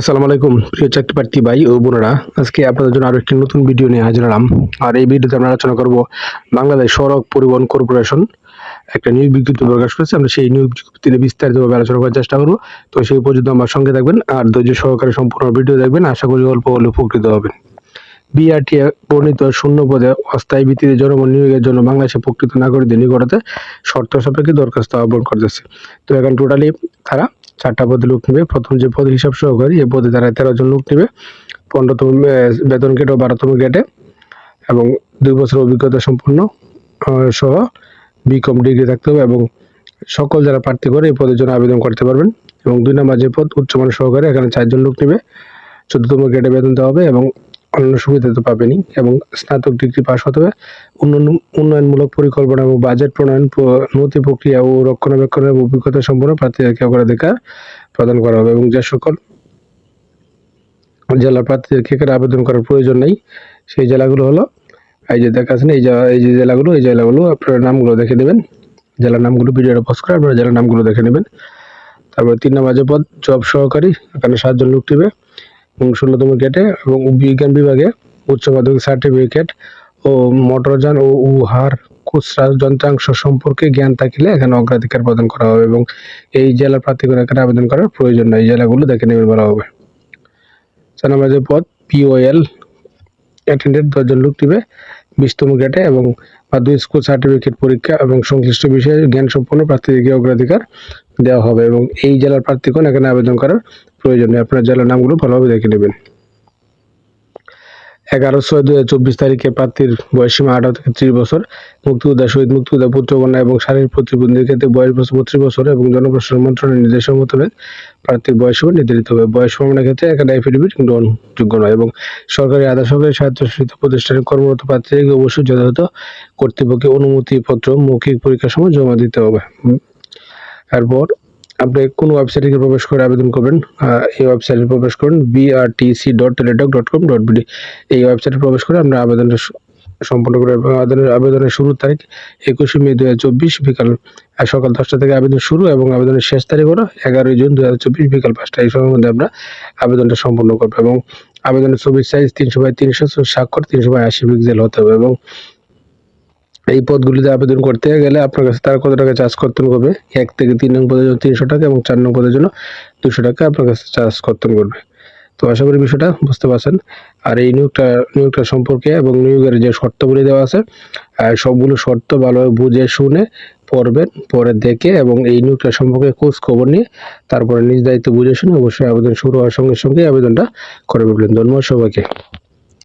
আসসালামু আলাইকুম, প্রিয় চাকরি প্রার্থী ভাই ও বোনেরা। আজকে আপনাদের জন্য আরও একটি নতুন ভিডিও নিয়ে হাজির হলাম। আর এই ভিডিওতে আমরা আলোচনা করব বাংলাদেশ সড়ক পরিবহন কর্পোরেশন একটা নিয়োগ বিজ্ঞপ্তি প্রকাশ করেছে। আমরা সেই নিয়োগ বিজ্ঞপ্তিতে বিস্তারিতভাবে আলোচনা করার চেষ্টা করব। তো সেই পর্যন্ত আমার সঙ্গে থাকবেন আর ধৈর্য সহকারে সম্পূর্ণ ভিডিও দেখবেন। আশা করি অল্প হলে উপকৃত হবেন। বিআরটি বর্ণিত শূন্য পদে অস্থায়ী ভিত্তিতে জনগণ নিয়োগের জন্য বাংলাদেশের প্রকৃত নাগরিকদের নিকটতে শর্ত সাপেক্ষে দরখাস্ত আহ্বান করতেছে। তো এখন টোটালি তারা চারটা পদে লোক নেবে। প্রথম যে পদ হিসাব সহকারী এই পদে তারা তেরো জন লোক নেবে। পনেরোতম বেতন গেট ও বারোতম গেটে এবং দুই বছর অভিজ্ঞতা সম্পন্ন সহ বিকম ডিগ্রি থাকতে হবে এবং সকল যারা প্রার্থী করে এই পদের জন্য আবেদন করতে পারবেন। এবং দুই নম্বর যে পদ উচ্চমানের সহকারে, এখানে চারজন লোক নেবে। চোদ্দতম গেটে বেতন দেওয়া হবে এবং অন্যান্য সুবিধা তো পাবেনই এবং স্নাতক ডিগ্রি পাস হতে হবে। উন্নয়ন, উন্নয়নমূলক পরিকল্পনা এবং বাজেট প্রণয়ন নথি প্রক্রিয়া ও রক্ষণাবেক্ষণের অভিজ্ঞতা সম্পন্ন প্রার্থীদেরকে অগ্রাধিকার প্রদান করা হবে এবং যে সকল জেলা প্রার্থীদেরকে এখানে আবেদন করার প্রয়োজন নেই, সেই জেলাগুলো হলো, এই যে দেখাচ্ছেন এই এই যে জেলাগুলো, এই জেলাগুলো, আপনারা নামগুলো দেখে নেবেন। জেলার নামগুলো ভিডিওটা পোস্ট করে আপনারা জেলার নামগুলো দেখে নেবেন। তারপর তিন নম্বর যে পদ জব সহকারী, এখানে সাতজন লোক নেবে এবং ষোলোতম গেটে এবং বিজ্ঞান বিভাগে উচ্চ মাধ্যমিক সার্টিফিকেট ও মোটরযান ও উহার খুচরা যন্ত্রাংশ সম্পর্কে জ্ঞান থাকলে এখানে অগ্রাধিকার প্রদান করা হবে এবং এই জেলার প্রার্থীগণ এখানে আবেদন করার প্রয়োজন এই জেলাগুলো দেখে নেবেন বলা হবে। চার যে পদ পিওএল অ্যাটেন্ডেন্ট দশজন লোক দিবে বিশতম গেটে এবং মাধ্যমিক স্কুল সার্টিফিকেট পরীক্ষা এবং সংশ্লিষ্ট বিষয়ে জ্ঞান সম্পন্ন প্রার্থীদেরকে অগ্রাধিকার দেওয়া হবে এবং এই জেলার প্রার্থীগণ এখানে আবেদন করার প্রয়োজন আপনার জেলার নামগুলো ভালোভাবে দেখে নেবেন। এগারো ছয় দুই চব্বিশ তারিখে প্রার্থীর বয়সীমা আঠারো থেকে ত্রিশ বছর, মুক্তিযোদ্ধা শহীদ, মুক্তিযোদ্ধা পুত্রকন্যা এবং শারীরিক প্রতিবন্ধীর ক্ষেত্রে বয়স বছর বত্রিশ বছর এবং জনপ্রশাসন মন্ত্রণালয়ের নির্দেশন মোতাবেক প্রার্থীর বয়সীমা নির্ধারিত হবে। বয়স প্রমাণের ক্ষেত্রে এখানে এফিডেভিট গ্রহণযোগ্য নয় এবং সরকারি আধা সরকারি স্বায়ত্তশাসিত প্রতিষ্ঠানে কর্মরত প্রার্থীকে অবশ্যই যথাযথ কর্তৃপক্ষের অনুমতিপত্র মৌখিক পরীক্ষার সময় জমা দিতে হবে। তারপর আপনি কোন ওয়েবসাইটে প্রবেশ করে আবেদন করবেন এই ওয়েবসাইটে প্রবেশ করুন BRTC dot Teletalk dot com dot BD এই ওয়েবসাইটে প্রবেশ করে আমরা আবেদনটা সম্পন্ন করে, আবেদনের আবেদনের শুরুর তারিখ একুশে মে দু হাজার চব্বিশ বিকাল সকাল দশটা থেকে আবেদন শুরু এবং আবেদনের শেষ তারিখ হলো এগারোই জুন দু হাজার চব্বিশ বিকাল পাঁচটা। এই সময়ের মধ্যে আমরা আবেদনটা সম্পন্ন করব এবং আবেদনের ছবির সাইজ তিনশো বাই তিনশো স্বাক্ষর তিনশো বাই আশি পিক্সেল হতে হবে এবং এই পদগুলিতে আবেদন করতে গেলে আপনার কাছে তারা কত টাকা চার্জ করতে করবে? এক থেকে তিন নং পদের জন্য তিনশো টাকা এবং চার নং পদের জন্য দুশো টাকা আপনার কাছে চার্জ করতে করবে। তো আশা করি বিষয়টা বুঝতে পারছেন। আর এই নিয়োগটা নিয়োগটা সম্পর্কে এবং নিয়োগের যে শর্তগুলি দেওয়া আছে সবগুলো শর্ত ভালোভাবে বুঝে শুনে পড়বেন, পরে দেখে এবং এই নিয়োগটা সম্পর্কে খোঁজ খবর নিয়ে তারপরে নিজ দায়িত্ব বুঝে শুনে অবশ্যই আবেদন শুরু হওয়ার সঙ্গে সঙ্গে আবেদনটা করে ফেলবেন। ধন্যবাদ সবাইকে।